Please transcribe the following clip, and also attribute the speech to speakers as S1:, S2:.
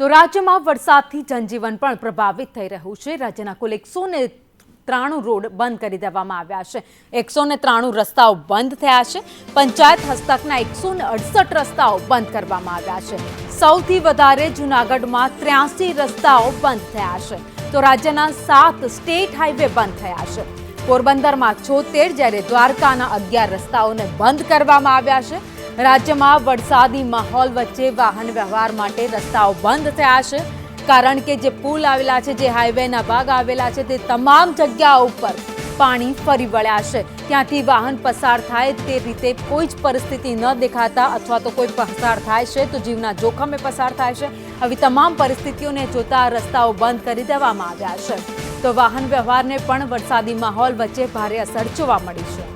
S1: તો રાજ્યમાં વરસાદથી જનજીવન પણ પ્રભાવિત થઈ રહ્યું છે. રાજ્યના કુલ એકસો ને ત્રાણું રોડ બંધ કરી દેવામાં આવ્યા છે. એકસો ને ત્રાણું રસ્તાઓ બંધ થયા છે. પંચાયત હસ્તકના એકસો ને અડસઠ રસ્તાઓ બંધ કરવામાં આવ્યા છે. સૌથી વધારે જૂનાગઢમાં ત્ર્યાસી રસ્તાઓ બંધ થયા છે. તો રાજ્યના સાત સ્ટેટ હાઈવે બંધ થયા છે. પોરબંદરમાં છોતેર, જ્યારે દ્વારકાના અગિયાર રસ્તાઓને બંધ કરવામાં આવ્યા છે. રાજ્યમાં વરસાદી માહોલ વચ્ચે વાહન વ્યવહાર માટે રસ્તાઓ બંધ થયા છે. કારણ કે જે પુલ આવેલા છે, જે હાઈવેના ભાગ આવેલા છે, તે તમામ જગ્યાઓ ઉપર પાણી ફરી વળ્યા છે. ત્યાંથી વાહન પસાર થાય તે રીતે કોઈ જ પરિસ્થિતિ ન દેખાતા અથવા તો કોઈ પસાર થાય છે તો જીવના જોખમે પસાર થાય છે. આવી તમામ પરિસ્થિતિઓને જોતા રસ્તાઓ બંધ કરી દેવામાં આવ્યા છે. તો વાહન વ્યવહારને પણ વરસાદી માહોલ વચ્ચે ભારે અસર જોવા મળી છે.